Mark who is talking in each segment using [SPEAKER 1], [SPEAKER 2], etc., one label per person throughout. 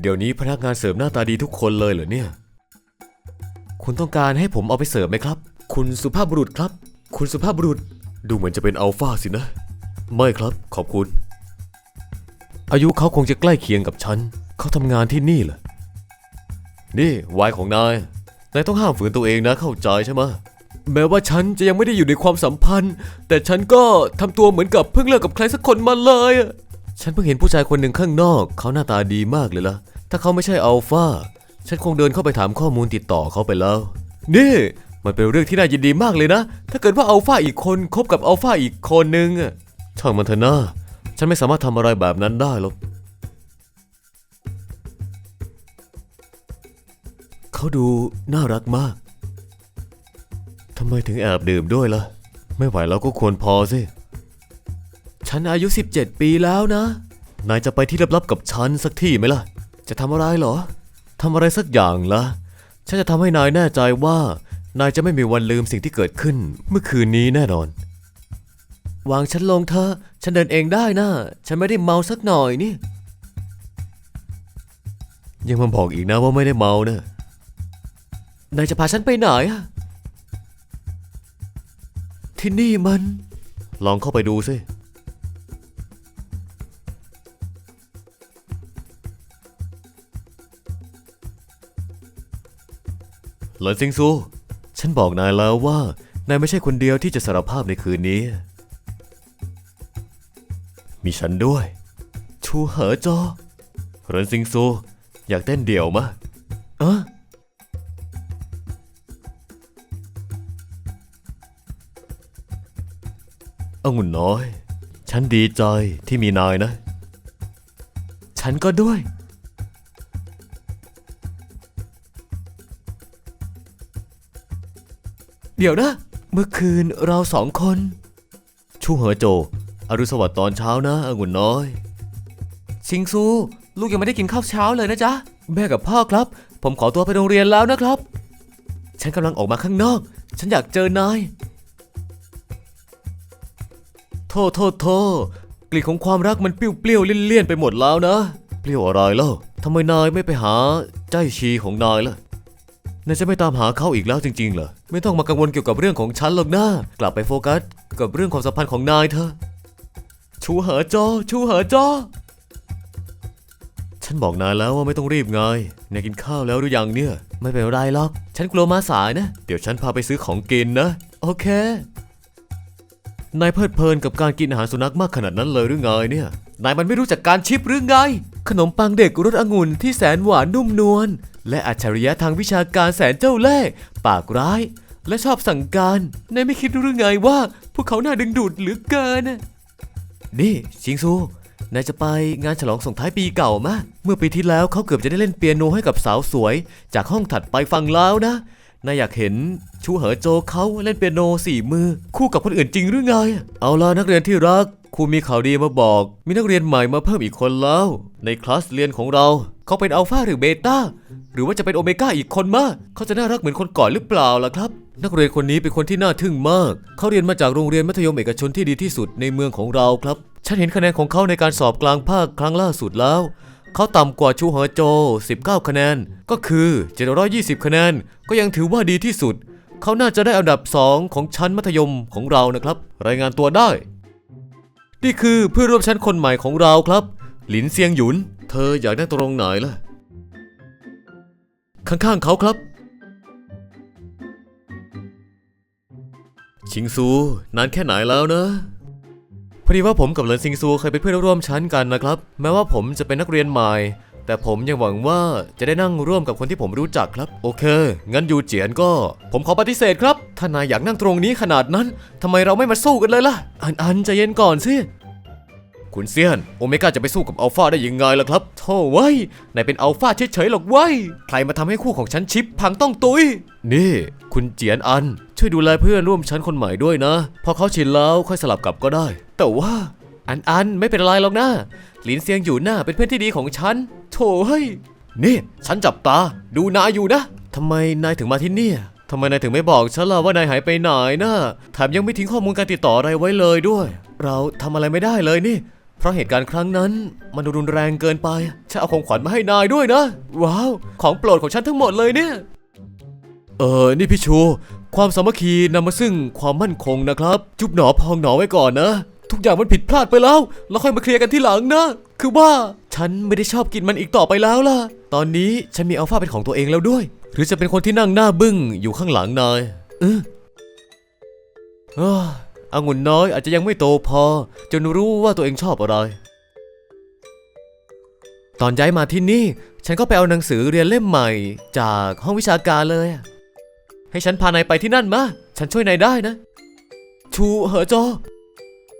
[SPEAKER 1] เดี๋ยวนี้พนักงานเสิร์ฟหน้าตาดีทุกคนเลยเหรอเนี่ย คุณต้องการให้ผมเอาไปเสิร์ฟไหมครับ คุณสุภาพบุรุษครับ คุณสุภาพบุรุษ ดูเหมือนจะเป็นอัลฟาสินะ ไม่ครับ ขอบคุณ อายุเขาคงจะใกล้เคียงกับฉัน เขาทำงานที่นี่เหรอ นี่วายของนาย นายต้องห้ามฝืนตัวเองนะเข้าใจใช่ไหมแม้ว่าฉันจะยังไม่ได้อยู่ในความสัมพันธ์ แต่ฉันก็ทำตัวเหมือนกับเพิ่งเลิกกับใครสักคนมาเลยอะ ฉันเพิ่งเห็นผู้ชายคนหนึ่งข้างนอก เขาหน้าตาดีมากเลยล่ะ ถ้าเขาไม่ใช่อัลฟาฉันคงเดินเข้าไปถามข้อมูลติดต่อเขาไปแล้ว นี่ มันเป็นเรื่องที่น่ายินดีมากเลยนะ ถ้าเกิดว่าอัลฟาอีกคนคบกับอัลฟาอีกคนนึงอะช่างมันเถอะนะฉันไม่สามารถทำอะไรแบบนั้นได้หรอกเขาดูน่ารักมากทำไมถึงแอบดื่มด้วยล่ะ ไม่ไหวแล้วก็ควรพอสิ ฉันอายุ 17 ปีแล้วนะ นายจะไปที่ลับๆกับฉันสักที่ไหมล่ะ จะทำอะไรเหรอทำอะไรสักอย่างละฉันจะทำให้นายแน่ใจว่า นายจะไม่มีวันลืมสิ่งที่เกิดขึ้นเมื่อคืนนี้แน่นอน วางฉันลงเถอะ ฉันเดินเองได้นะ ฉันไม่ได้เมาสักหน่อยนี่ ยังมาบอกอีกนะว่าไม่ได้เมาเนะนายจะพาฉันไปไหนอะที่นี่มัน ลองเข้าไปดูสิ หลอนซิงซู ฉันบอกนายแล้วว่านายไม่ใช่คนเดียวที่จะสารภาพในคืนนี้ มีฉันด้วย ชูเหอจอหลอนซิงซู อยากเต้นเดี่ยวมะเอะองุ่นน้อย ฉันดีใจที่มีนายนะ ฉันก็ด้วย เดี๋ยวนะ เมื่อคืนเราสองคน ชูเหอโจ อรุณสวัสดิ์ตอนเช้านะองุ่นน้อย ชิงซู ลูกยังไม่ได้กินข้าวเช้าเลยนะจ๊ะ แม่กับพ่อครับ ผมขอตัวไปโรงเรียนแล้วนะครับ ฉันกำลังออกมาข้างนอก ฉันอยากเจอนาย โทษโทษโทษกลิ่นของความรักมันเปรี้ยวๆเลี่ยนๆไปหมดแล้วนะ เปรี้ยวอะไรเล่าทำไมนายไม่ไปหาใจชีของนายล่ะ นายจะไม่ตามหาเขาอีกแล้วจริงๆเหรอ ไม่ต้องมากังวลเกี่ยวกับเรื่องของฉันหรอกนะกลับไปโฟกัสกับเรื่องความสัมพันธ์ของนายเถอะ ชูเหอจอ ชูเหอจอ ฉันบอกนายแล้วว่าไม่ต้องรีบไง นายกินข้าวแล้วหรือยังเนี่ย ไม่เป็นไรหรอก ฉันกลัวมาสายนะ เดี๋ยวฉันพาไปซื้อของกินนะ โอเคนายเพลิดเพลินกับการกินอาหารสุนัขมากขนาดนั้นเลยหรือไงเนี่ย นายมันไม่รู้จักการชิปหรือไง ขนมปังเด็กรสองุ่นที่แสนหวานนุ่มนวลและอัจฉริยะทางวิชาการแสนเจ้าเล่ห์ปากร้าย และชอบสั่งการนายไม่คิดหรือไงว่า พวกเขาน่าดึงดูดเหลือเกิน นี่ชิงซูนายจะไปงานฉลองส่งท้ายปีเก่ามะเมื่อปีที่แล้วเขาเกือบจะได้เล่นเปียโนให้กับสาวสวย จากห้องถัดไปฟังแล้วนะนายอยากเห็นชูเหอโจเขาเล่นเปียโนสี่มือ คู่กับคนอื่นจริงหรือไง เอาล่ะนักเรียนที่รัก ครูมีข่าวดีมาบอก มีนักเรียนใหม่มาเพิ่มอีกคนแล้ว ในคลาสเรียนของเรา เขาเป็นอัลฟาหรือเบต้าหรือว่าจะเป็นโอเมก้าอีกคนมาเขาจะน่ารักเหมือนคนก่อนหรือเปล่าล่ะครับ นักเรียนคนนี้เป็นคนที่น่าทึ่งมาก เขาเรียนมาจากโรงเรียนมัธยมเอกชนที่ดีที่สุดในเมืองของเราครับ ฉันเห็นคะแนนของเขาในการสอบกลางภาคครั้งล่าสุดแล้ว เขาต่ำกว่าชูเหอโจ 19 คะแนน ก็คือ 720 คะแนน ก็ยังถือว่าดีที่สุด เขาน่าจะได้อันดับ 2 ของชั้นมัธยมของเรานะครับ รายงานตัวได้ นี่คือเพื่อนร่วมชั้นคนใหม่ของเราครับ หลินเซียงหยุน เธออยากนั่งตรงไหนล่ะ ข้างๆเขาครับ ชิงซู นานแค่ไหนแล้วนะพอดีว่าผมกับเหลินซิงซูเคยเป็นเพื่อนร่วมชั้นกันนะครับ แม้ว่าผมจะเป็นนักเรียนใหม่ แต่ผมยังหวังว่าจะได้นั่งร่วมกับคนที่ผมรู้จักครับ โอเค งั้นยูเจียนก็ ผมขอปฏิเสธครับ ถ้านายอยากนั่งตรงนี้ขนาดนั้นทำไมเราไม่มาสู้กันเลยล่ะ อันอันใจเย็นก่อนสิ คุณเซียน โอเมก้าจะไปสู้กับอัลฟาได้ยังไงล่ะครับโธ่เว้ยนายเป็นอัลฟาเฉยๆหรอกเว้ย ใครมาทำให้คู่ของฉันชิปพังต้องตุย นี่ คุณเจียนอัน ช่วยดูแลเพื่อนร่วมชั้นคนใหม่ด้วยนะ พอเขาชินแล้วค่อยสลับกลับก็ได้ แต่ว่า อันอันไม่เป็นไรหรอกนะหลินเซียงอยู่หน้าเป็นเพื่อนที่ดีของฉันโถ่เฮ้ยนี่ ฉันจับตาดูนายอยู่นะทำไมนายถึงมาที่นี่ทำไมนายถึงไม่บอกฉันล่ะว่านายหายไปไหนนะแถมยังไม่ทิ้งข้อมูลการติดต่ออะไรไว้เลยด้วย เราทำอะไรไม่ได้เลยนี่ เพราะเหตุการณ์ครั้งนั้น มันรุนแรงเกินไปฉันเอาของขวัญมาให้นายด้วยนะ ว้าว ของโปรดของฉันทั้งหมดเลยเนี่ย เออ นี่พี่ชู ความสามัคคีนำมาซึ่งความมั่นคงนะครับ จุบหนอพองหนอไว้ก่อนนะ ทุกอย่างมันผิดพลาดไปแล้ว แล้วค่อยมาเคลียร์กันที่หลังนะ คือว่าฉันไม่ได้ชอบกินมันอีกต่อไปแล้วล่ะ ตอนนี้ฉันมีอัลฟาเป็นของตัวเองแล้วด้วย หรือจะเป็นคนที่นั่งหน้าบึ้งอยู่ข้างหลังนายเออเอ้อ องุ่นน้อยอาจจะยังไม่โตพอ จนรู้ว่าตัวเองชอบอะไร ตอนย้ายมาที่นี่ ฉันก็ไปเอาหนังสือเรียนเล่มใหม่ จากห้องวิชาการเลยอะให้ฉันพานายไปที่นั่นมา ฉันช่วยนายได้นะ ชูเหอจอ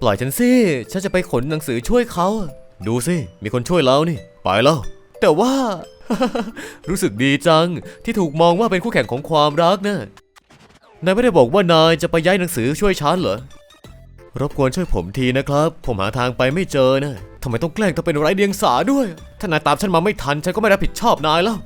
[SPEAKER 1] ปล่อยฉันสิ ฉันจะไปขนหนังสือช่วยเขา ดูสิ มีคนช่วยแล้วนี่ ไปแล้ว แต่ว่า รู้สึกดีจังที่ถูกมองว่าเป็นคู่แข่งของความรักนะ นายไม่ได้บอกว่านายจะไปย้ายหนังสือช่วยฉันเหรอ รบกวนช่วยผมทีนะครับ ผมหาทางไปไม่เจอนะทำไมต้องแกล้งต้องเป็นไร้เดียงสาด้วย ถ้านายตามฉันมาไม่ทันฉันก็ไม่รับผิดชอบนายแล้ว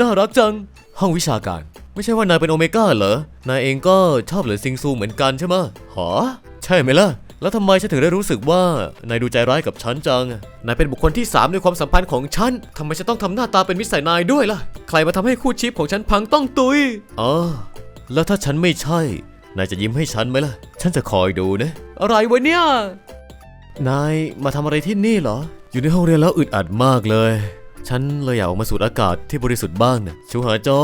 [SPEAKER 1] น่ารักจัง ห้องวิชาการ ไม่ใช่ว่านายเป็นโอเมก้าเหรอ นายเองก็ชอบเหลือซิงซูเหมือนกันใช่ไหมะหอใช่ไหมล่ะ แล้วทำไมฉันถึงได้รู้สึกว่านายดูใจร้ายกับฉันจัง นายเป็นบุคคลที่สามในความสัมพันธ์ของฉันทำไมฉันต้องทำหน้าตาเป็นมิตรใส่นายด้วยล่ะ ใครมาทำให้คู่ชิปของฉันพังต้องตุยอ๋อ แล้วถ้าฉันไม่ใช่ นายจะยิ้มให้ฉันไหมล่ะ ฉันจะคอยดูนะ อะไรวะเนี่ย นายมาทำอะไรที่นี่เหรอ อยู่ในห้องเรียนแล้วอึดอัดมากเลย ฉันเลยอยากออกมาสูดอากาศที่บริสุทธิ์บ้างนะชูหาจอ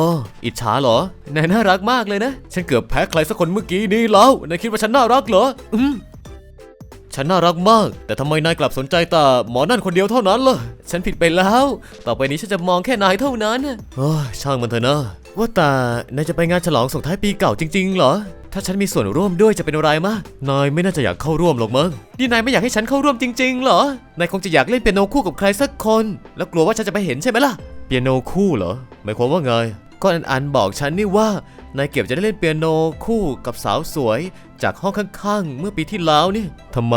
[SPEAKER 1] อิจฉาเหรอ นายน่ารักมากเลยนะ ฉันเกือบแพ้ใครสักคนเมื่อกี้นี้แล้ว นายคิดว่าฉันน่ารักเหรอ อืม ฉันน่ารักมาก แต่ทำไมนายกลับสนใจแต่หมอนั่นคนเดียวเท่านั้นล่ะ ฉันผิดไปแล้ว ต่อไปนี้ฉันจะมองแค่นายเท่านั้นน่ะโอ้ยช่างมันเถอะนะ ว่าแต่นายจะไปงานฉลองส่งท้ายปีเก่าจริงๆเหรอ ถ้าฉันมีส่วนร่วมด้วยจะเป็นอะไรมะนายไม่น่าจะอยากเข้าร่วมหรอกมั้งนี่นายไม่อยากให้ฉันเข้าร่วมจริงๆเหรอ นายคงจะอยากเล่นเปียโนคู่กับใครสักคน แล้วกลัวว่าฉันจะไปเห็นใช่ไหมล่ะ เปียโนคู่เหรอ หมายความว่าไง ก็อันอันบอกฉันนี่ว่านายเก็บจะได้เล่นเปียโนคู่กับสาวสวย จากห้องข้างๆ เมื่อปีที่แล้วนี่ทำไม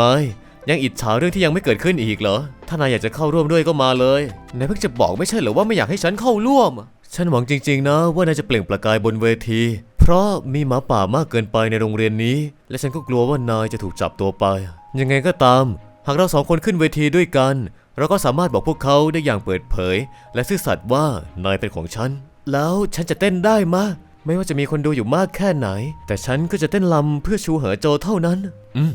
[SPEAKER 1] ยังอิจฉาเรื่องที่ยังไม่เกิดขึ้นอีกเหรอ ถ้านายอยากจะเข้าร่วมด้วยก็มาเลย นายเพิ่งจะบอกไม่ใช่เหรอว่าไม่อยากให้ฉันเข้าร่วม ฉันหวังจริง ๆ นะว่านายจะเปล่งประกายบนเวที เพราะมีหมาป่ามากเกินไปในโรงเรียนนี้ และฉันก็กลัวว่านายจะถูกจับตัวไป ยังไงก็ตาม หากเราสองคนขึ้นเวทีด้วยกัน เราก็สามารถบอกพวกเขาได้อย่างเปิดเผย และซื่อสัตย์ว่านายเป็นของฉัน แล้วฉันจะเต้นได้มะไม่ว่าจะมีคนดูอยู่มากแค่ไหน แต่ฉันก็จะเต้นลำเพื่อชูเหอโจเท่านั้น อืม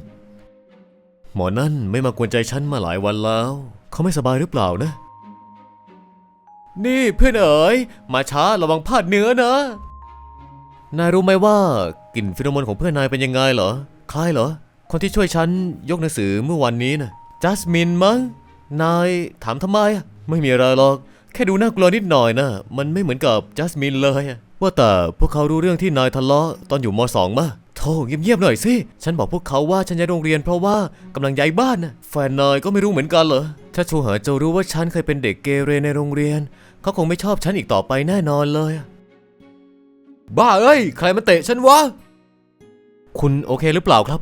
[SPEAKER 1] หมอนั่นไม่มากวนใจฉันมาหลายวันแล้ว เขาไม่สบายหรือเปล่านะ นี่เพื่อนเอ๋ยมาช้าระวังพลาดเนื้อนะ นายรู้ไหมว่ากลิ่นฟิโรโมนของเพื่อนนายเป็นยังไงเหรอ คล้ายเหรอ คนที่ช่วยฉันยกหนังสือเมื่อวันนี้นะจัสมินมั้ง นายถามทำไมอะไม่มีอะไรหรอก แค่ดูน่ากลัวนิดหน่อยนะ มันไม่เหมือนกับจัสมินเลยอะว่าแต่พวกเขารู้เรื่องที่นายทะเลาะตอนอยู่มสองมะ โธ่เงียบๆหน่อยสิ ฉันบอกพวกเขาว่าฉันย้ายโรงเรียนเพราะว่ากำลังย้ายบ้านนะแฟนนายก็ไม่รู้เหมือนกันเหรอ ถ้าชูเหอจะรู้ว่าฉันเคยเป็นเด็กเกเรในโรงเรียน เขาคงไม่ชอบฉันอีกต่อไปแน่นอนเลย บ้าเอ้ย ใครมาเตะฉันวะ คุณโอเคหรือเปล่าครับ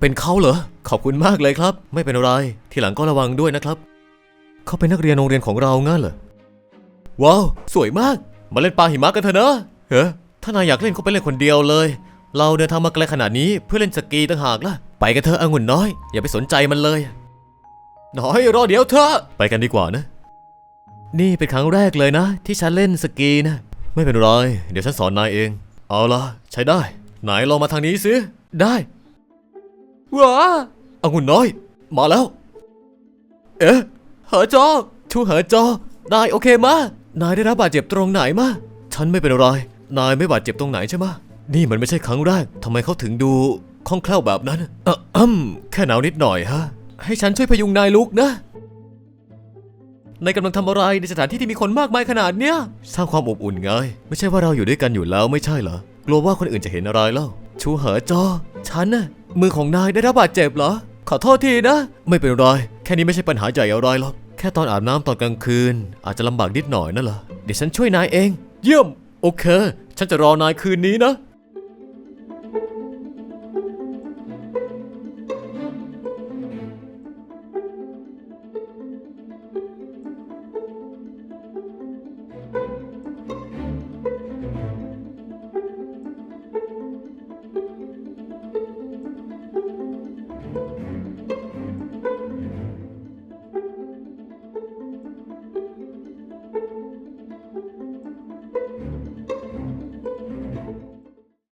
[SPEAKER 1] เป็นเขาเหรอ ขอบคุณมากเลยครับ ไม่เป็นไร ทีหลังก็ระวังด้วยนะครับ เขาเป็นนักเรียนโรงเรียนของเรางั้นเหรอ ว้าว สวยมาก มาเล่นปลาหิมะกันเถอะนะเฮ้ ถ้านายอยากเล่นก็ไปเล่นคนเดียวเลย เราเดินทางมาไกลขนาดนี้เพื่อเล่นสกีต่างหากล่ะ ไปกันเถอะองุ่นน้อย อย่าไปสนใจมันเลย น้อยรอเดี๋ยวเถอะไปกันดีกว่านะ นี่เป็นครั้งแรกเลยนะ ที่ฉันเล่นสกีนะ ไม่เป็นไร เดี๋ยวฉันสอนนายเอง เอาละใช้ได้ ไหนลองมาทางนี้สิ ได้ว้าองุ่นน้อย มาแล้ว เอ๊ะเหอจอชูเหอจอนายโอเคมะนายได้รับบาดเจ็บตรงไหนมะฉันไม่เป็นไร นายไม่บาดเจ็บตรงไหนใช่มะนี่มันไม่ใช่ครั้งแรกทำไมเขาถึงดูคล่องแคล่วแบบนั้นเอ่ออืมแค่หนาวนิดหน่อยฮะ ให้ฉันช่วยพยุงนายลุกนะนายกำลังทำอะไรในสถานที่ที่มีคนมากมายขนาดเนี้ยสร้างความอบอุ่นไง ไม่ใช่ว่าเราอยู่ด้วยกันอยู่แล้วไม่ใช่เหรอกลัวว่าคนอื่นจะเห็นอะไรเล่าชูเหอจอ ฉันน่ะมือของนายได้รับบาดเจ็บเหรอ ขอโทษทีนะ ไม่เป็นไร แค่นี้ไม่ใช่ปัญหาใหญ่อะไรหรอกแค่ตอนอาบน้ำตอนกลางคืน อาจจะลำบากนิดหน่อยนั่นแหละเดี๋ยวฉันช่วยนายเอง เยี่ยม โอเค ฉันจะรอนายคืนนี้นะ